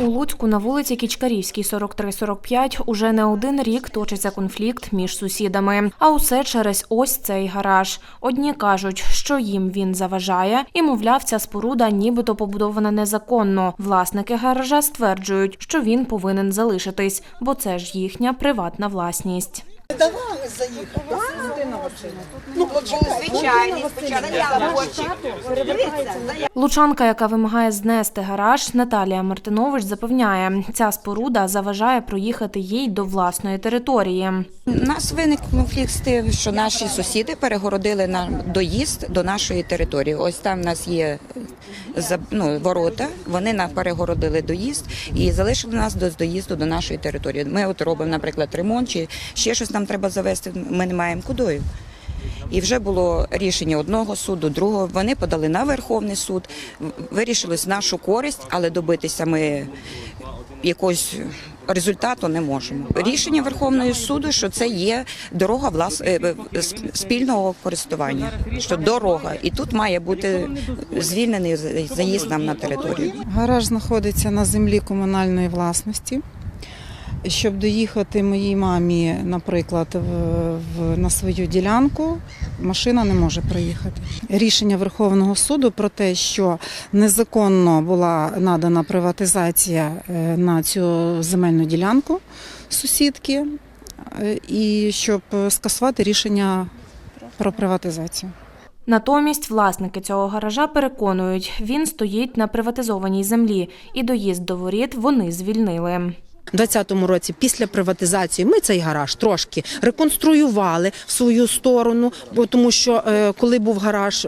У Луцьку на вулиці Кічкарівській, 43-45, уже не один рік точиться конфлікт між сусідами. А усе через ось цей гараж. Одні кажуть, що їм він заважає, і, мовляв, ця споруда нібито побудована незаконно. Власники гаража стверджують, що він повинен залишитись, бо це ж їхня приватна власність. Давали заїхати. Ну. Звичайно, Лучанка, яка вимагає знести гараж, Наталія Мартинович запевняє, ця споруда заважає проїхати їй до власної території. У нас виник конфлікт з тим, що наші сусіди перегородили нам доїзд до нашої території. Ось там в нас є за- ну, ворота, вони нам перегородили доїзд і залишили нас до доїзду до нашої території. Ми от робимо, наприклад, ремонт чи ще щось нам треба завести. Ми не маємо куди. І вже було рішення одного суду, другого. Вони подали на Верховний суд, вирішилось нашу користь, але добитися ми якогось результату не можемо. Рішення Верховного суду, що це є дорога влас... е, сп- спільного користування, що дорога, і тут має бути звільнений заїзд нам на територію. Гараж знаходиться на землі комунальної власності. Щоб доїхати моїй мамі, наприклад, в, на свою ділянку, машина не може проїхати. Рішення Верховного суду про те, що незаконно була надана приватизація е, на цю земельну ділянку сусідки, е, і щоб скасувати рішення про приватизацію. Натомість власники цього гаража переконують, він стоїть на приватизованій землі, і доїзд до воріт вони звільнили. У 2020 році після приватизації ми цей гараж трошки реконструювали в свою сторону, тому що е, коли був гараж.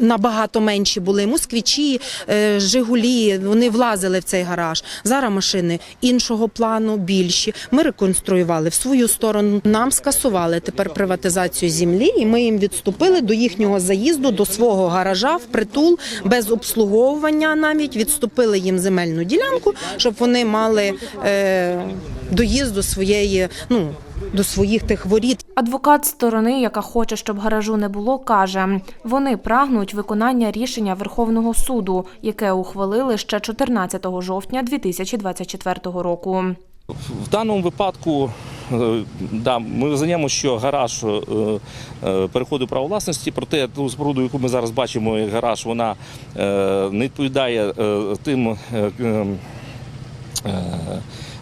Набагато менші були москвічі, е, Жигулі. Вони влазили в цей гараж. Зараз машини іншого плану, більші. Ми реконструювали в свою сторону. Нам скасували тепер приватизацію землі, і ми їм відступили до їхнього заїзду, до свого гаража в притул без обслуговування. Навіть відступили їм земельну ділянку, щоб вони мали е, доїзд до своєї, ну до своїх тих воріт. Адвокат сторони, яка хоче, щоб гаражу не було, каже, вони прагнуть виконання рішення Верховного суду, яке ухвалили ще 14 жовтня 2024 року. В даному випадку е, да, ми визнаємо, що гараж е, е, переходить право власності, проте ту споруду, яку ми зараз бачимо, гараж, вона не відповідає тим.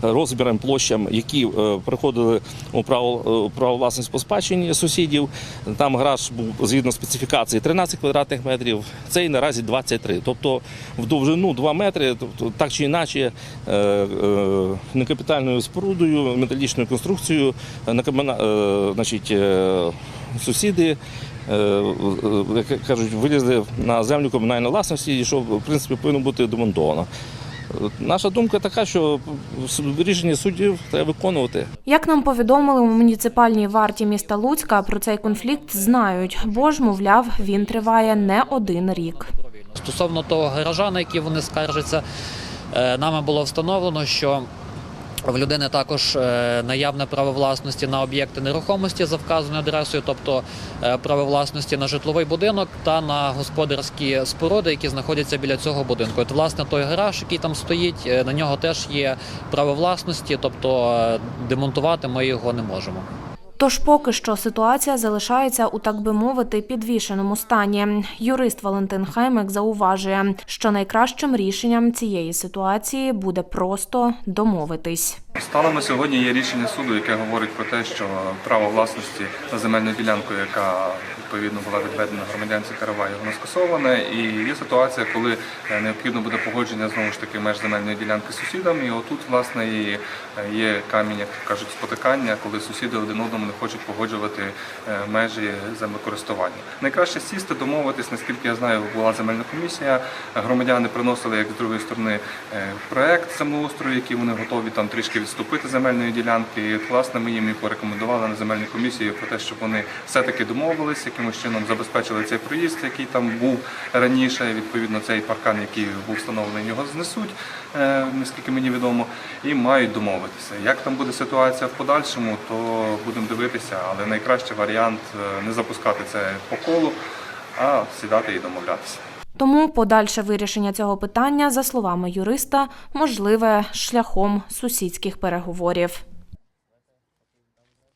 Розмірам площам, які е, приходили у право, е, право власності по спадщині сусідів. Там гараж був згідно специфікації 13 квадратних метрів, цей наразі 23. Тобто в довжину 2 метри, тобто так чи інакше, е, некапітальною спорудою, металічною конструкцією, значить, сусіди. Як кажуть, вилізли на землю комунальної власності, що в принципі повинно бути демонтовано. Наша думка така, що рішення суддів треба виконувати. Як нам повідомили у муніципальній варті міста Луцька, про цей конфлікт знають, бо ж, мовляв, він триває не один рік. Стосовно того гаража, на який вони скаржаться, е, нами було встановлено, що в людини також е, наявне право власності на об'єкти нерухомості за вказаною адресою, тобто е, право власності на житловий будинок та на господарські споруди, які знаходяться біля цього будинку. От, власне, той гараж, який там стоїть, е, на нього теж є право власності, тобто демонтувати ми його не можемо. Тож поки що ситуація залишається у так би мовити підвішеному стані. Юрист Валентин Хаймик зауважує, що найкращим рішенням цієї ситуації буде просто домовитись. Станом на сьогодні є рішення суду, яке говорить про те, що право власності на земельну ділянку, яка відповідно була відведена громадянці Караваї, воно скасоване. І є ситуація, коли е, необхідно буде погодження знову ж таки меж земельної ділянки з сусідами. І отут, власне, і е, є камінь, як кажуть, спотикання, коли сусіди один одному не хочуть погоджувати е, межі землекористування. Найкраще сісти, домовитись, наскільки я знаю, була земельна комісія. Громадяни приносили як з другої сторони проект землеустрою, який вони готові там трішки відступити земельної ділянки. І власне ми їм і порекомендували на земельній комісії про те, щоб вони все-таки домовились, якимось чином забезпечили цей проїзд, який там був раніше. Відповідно, цей паркан, який був встановлений, його знесуть, е, наскільки мені відомо, і мають домовитися. Як там буде ситуація в подальшому, то будемо дивитися, але найкращий варіант е, не запускати це по колу, а сідати і домовлятися. Тому подальше вирішення цього питання, за словами юриста, можливе шляхом сусідських переговорів.